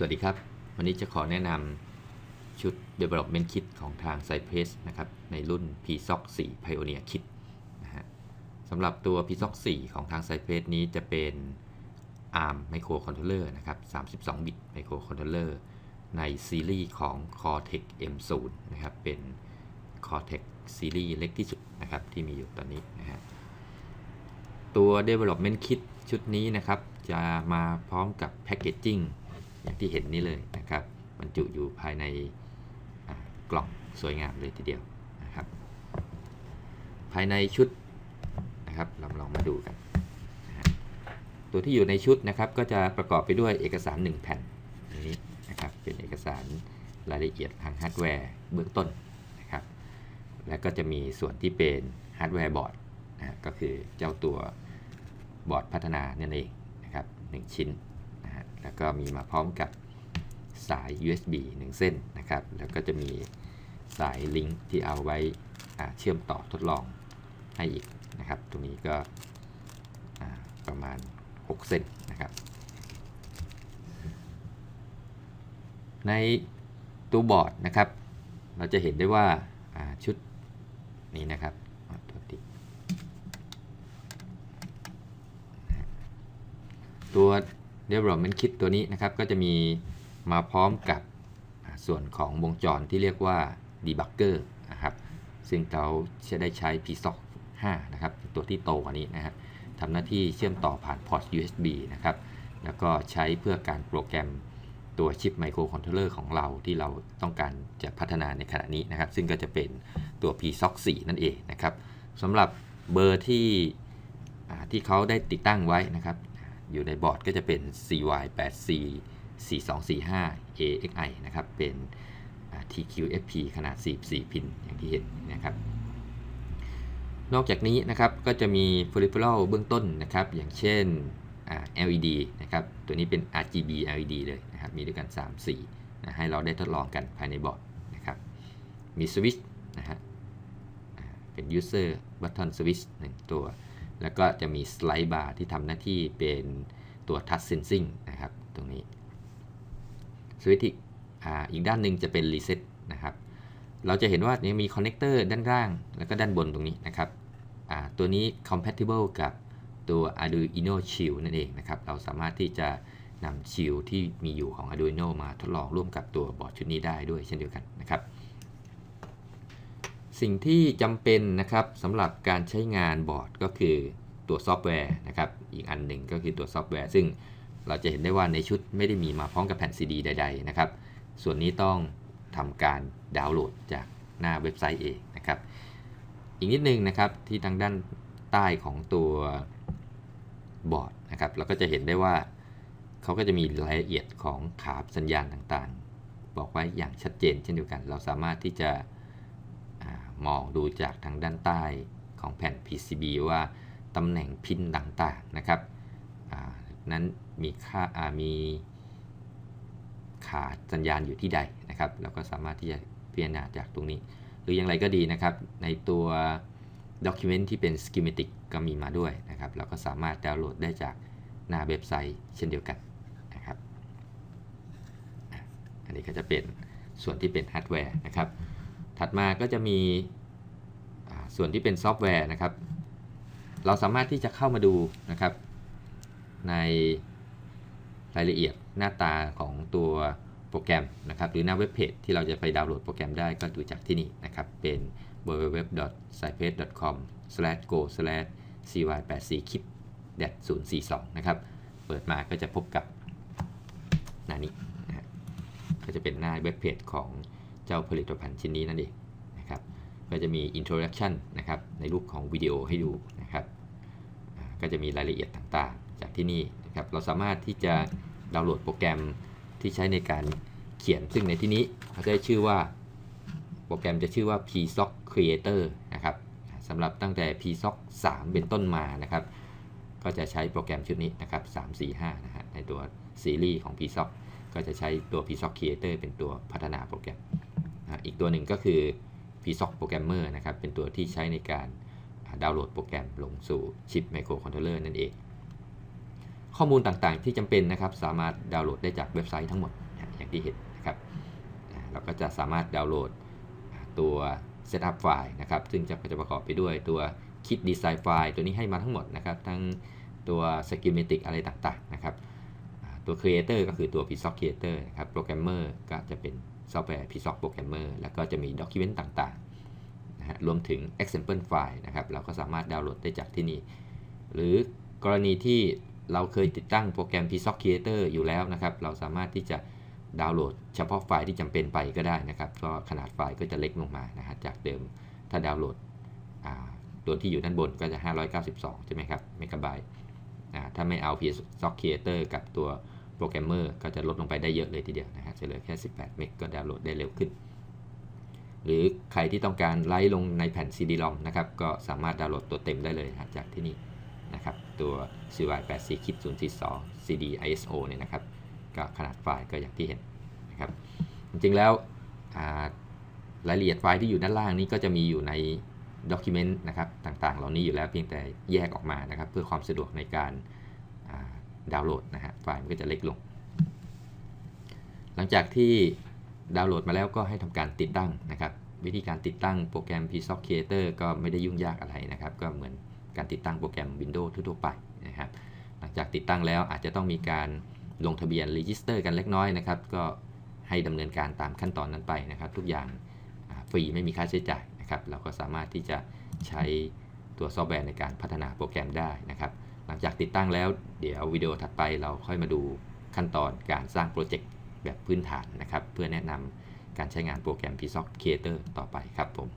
สวัสดีครับ วันนี้จะขอแนะนำชุด Development Kit ของทาง Cypress นะครับ ในรุ่น PSOC 4 Pioneer Kit นะฮะสำหรับตัว PSOC 4 ของทาง Cypress นี้จะเป็น ARM Microcontroller นะครับ 32 บิต Microcontroller ในซีรีส์ของ Cortex M0 นะครับ เป็น Cortex ซีรีส์เล็กที่สุดนะครับ ที่มีอยู่ตอนนี้นะฮะ ตัว Development Kit ชุดนี้นะครับ จะมาพร้อมกับ Packaging อย่างที่เห็นนี้เลยนะครับบรรจุอยู่ภายในกล่องสวยงามเลยทีเดียวนะครับ ภายในชุดนะครับเราลองมาดูกัน ตัวที่อยู่ในชุดนะครับก็จะประกอบไปด้วยเอกสาร 1 แผ่นอย่างนี้นะครับเป็นเอกสารรายละเอียดทางฮาร์ดแวร์เบื้องต้นนะครับ แล้วก็จะมีส่วนที่เป็นฮาร์ดแวร์บอร์ดนะก็คือเจ้าตัวบอร์ดพัฒนานั่นเองนะครับหนึ่งชิ้น แล้วก็มีมาพร้อมกับสาย USB 1 เส้นนะครับ แล้วก็จะมีสายลิงก์ที่เอาไว้เชื่อมต่อทดลองให้อีกนะครับ ตรงนี้ก็ประมาณ 6 เส้นนะครับ ในตัวบอร์ดนะครับ เราจะเห็นได้ว่าาชุดนี้นะครับตัว development kit ตัวนี้นะครับ ก็จะมีมาพร้อมกับส่วนของวงจรที่เรียกว่า debugger นะครับ ซึ่งเราจะได้ใช้ PSOC 5นะครับ ตัวที่โตกว่านี้นะฮะทำหน้าที่เชื่อมต่อผ่านพอร์ต USB นะครับ แล้วก็ใช้เพื่อการโปรแกรมตัวชิปไมโครคอนโทรลเลอร์ของเราที่เราต้องการจะพัฒนาในขณะนี้นะครับ ซึ่งก็จะเป็นตัว PSOC 4นั่นเองนะครับสำหรับเบอร์ที่ที่เขาได้ติดตั้งไว้นะครับ อยู่ในบอร์ดก็จะเป็น CY8C 4245 AXI นะครับ เป็น TQFP ขนาด 44 พิน อย่างที่เห็นนะครับ นอกจากนี้นะครับ ก็จะมี peripheral เบื้องต้นนะครับ อย่างเช่น LED นะครับ ตัวนี้เป็น RGB LED เลยนะครับ มีด้วยกัน 3 สีนะให้เราได้ทดลองกันภายในบอร์ดนะครับ มีสวิตช์นะฮะ เป็น user button switch 1ตัว แล้วก็จะมีสไลด์บาร์ที่ทำหน้าที่เป็นตัว touch sensing นะครับ ตรงนี้สวิตช์อ่าอีกด้านหนึ่งจะเป็น reset นะครับ เราจะเห็นว่านี่มีคอนเนคเตอร์ด้านล่าง แล้วก็ด้านบนตรงนี้นะครับอ่าตัวนี้ compatible กับตัว Arduino Shield นั่นเองนะครับ เราสามารถที่จะนำ Shield ที่มีอยู่ของ Arduino มาทดลองร่วมกับตัวบอร์ดชุดนี้ได้ด้วยเช่นเดียวกันนะครับ สิ่งที่จำเป็นนะครับสำหรับการใช้งานบอร์ดก็คือตัวซอฟต์แวร์นะครับอีกอันหนึ่งก็คือตัวซอฟต์แวร์ ซึ่งเราจะเห็นได้ว่าในชุดไม่ได้มีมาพร้อมกับแผ่นซีดีใด ๆ นะครับ ส่วนนี้ต้องทำการดาวน์โหลดจากหน้าเว็บไซต์เองนะครับ อีกนิดนึงนะครับที่ทางด้านใต้ของตัวบอร์ดนะครับเราก็จะเห็นได้ว่าเขาก็จะมีรายละเอียดของขาสัญญาณต่างๆ บอกไว้อย่างชัดเจนเช่นเดียวกัน เราสามารถที่จะ มองดูจากทางด้านใต้ของแผ่น PCB ว่าตำแหน่งพินต่างๆนะครับนั้นมีค่ามีขาดสัญญาณอยู่ที่ใดนะครับเราก็สามารถที่จะพิจารณาจากตรงนี้ หรืออย่างไรก็ดีนะครับ ในตัว Document ที่เป็น Schematic ก็มีมาด้วยนะครับ เราก็สามารถดาวน์โหลดได้จากหน้าเว็บไซต์เช่นเดียวกันนะครับ อันนี้ก็จะเป็นส่วนที่เป็นฮาร์ดแวร์นะครับ ถัดมาก็จะมีส่วนที่เป็นซอฟต์แวร์นะครับ เราสามารถที่จะเข้ามาดูนะครับ ในรายละเอียดหน้าตาของตัวโปรแกรมนะครับ หรือหน้าเว็บเพจที่เราจะไปดาวน์โหลดโปรแกรมได้ก็ดูจากที่นี่นะครับ เป็น www.cypress.com/go/cy84kip 042นะครับ เปิดมาก็จะพบกับหน้านี้นะฮะก็จะเป็นหน้าเว็บเพจของ เจ้าผลิตภัณฑ์ชิ้นนี้นั่นเองนะครับก็จะมี introduction นะครับในรูปของวิดีโอให้ดูนะครับก็จะมีรายละเอียดต่างๆ จากที่นี่นะครับเราสามารถที่จะดาวน์โหลดโปรแกรมที่ใช้ในการเขียนซึ่งในที่นี้เขาจะได้ชื่อว่าโปรแกรมจะชื่อว่า PSOC Creator นะครับสำหรับตั้งแต่ PSOC 3 เป็นต้นมานะครับ ก็จะใช้โปรแกรมชุดนี้นะครับ 3 4 5 นะฮะในตัวซีรีส์ของ PSOC ก็จะใช้ตัว PSOC Creator เป็นตัวพัฒนาโปรแกรม อีกตัวหนึ่งก็คือ PSOC Programmer นะครับ เป็นตัวที่ใช้ในการดาวน์โหลดโปรแกรมลงสู่ชิปไมโครคอนโทรลเลอร์นั่นเอง ข้อมูลต่างๆที่จำเป็นนะครับ สามารถดาวน์โหลดได้จากเว็บไซต์ทั้งหมดอย่างที่เห็นนะครับ เราก็จะสามารถดาวน์โหลดตัว Setup ไฟล์นะครับ ซึ่งจะจะประกอบไปด้วยตัว Kit Design ไฟล์ตัวนี้ให้มาทั้งหมดนะครับ ทั้งตัว Schematic อะไรต่างๆนะครับ ตัว Creator ก็คือตัว p i s o c Creator นะครับ Programmer ก็จะเป็น ซอฟต์แวร์ p i s o c Programmer แล้วก็จะมี Document ต่างๆนะฮะรวมถึง Example ไฟล์นะครับ เราก็สามารถดาวน์โหลดได้จากที่นี่ หรือกรณีที่เราเคยติดตั้งโปรแกรม PSOC Creator อยู่แล้วนะครับ เราสามารถที่จะดาวน์โหลดเฉพาะไฟล์ที่จำเป็นไปก็ได้นะครับ ก็ขนาดไฟล์ก็จะเล็กลงมานะฮะจากเดิมถ้าดาวน์โหลดตัวที่อยู่ด้านบนก็จะ 592 ใช่ไหมครับเมกะไบต์ถ้าไม่เอา PSOC Creator กับตัว โปรแกรมเมอร์ก็จะลดลงไปได้เยอะเลยทีเดียวนะฮะจะเหลือแค่ 18 เมกก็ดาวน์โหลดได้เร็วขึ้น หรือใครที่ต้องการไลฟ์ลงในแผ่น CD-ROM นะครับก็สามารถดาวน์โหลดตัวเต็มได้เลยนะจากที่นี่นะครับตัว CY84 kit 042 CD ISO เนี่ยนะครับก็ขนาดไฟล์ก็อย่างที่เห็นนะครับจริงๆแล้วรายละเอียดไฟล์ที่อยู่ด้านล่างนี้ก็จะมีอยู่ใน Document นะครับต่างๆ เหล่านี้อยู่แล้วเพียงแต่แยกออกมานะครับเพื่อความสะดวกในการ ดาวน์โหลดนะฮะไฟล์มันก็จะเล็กลง หลังจากที่ดาวน์โหลดมาแล้วก็ให้ทำการติดตั้งนะครับ วิธีการติดตั้งโปรแกรม p s o c Creator ก็ไม่ได้ยุ่งยากอะไรนะครับ ก็เหมือนการติดตั้งโปรแกรม Windows ทั่วๆไปนะครับหลังจากติดตั้งแล้วอาจจะต้องมีการลงทะเบียน Register กันเล็กน้อยนะครับ ก็ให้ดำเนินการตามขั้นตอนนั้นไปนะครับ ทุกอย่างฟรีไม่มีค่าใช้จ่ายนะครับ เราก็สามารถที่จะใช้ตัวซอฟต์แวร์ในการพัฒนาโปรแกรมได้นะครับ หลังจากติดตั้งแล้ว เดี๋ยววิดีโอถัดไปเราค่อยมาดูขั้นตอนการสร้างโปรเจกต์แบบพื้นฐานนะครับ เพื่อแนะนำการใช้งานโปรแกรม p s o c Creator ต่อไปครับผม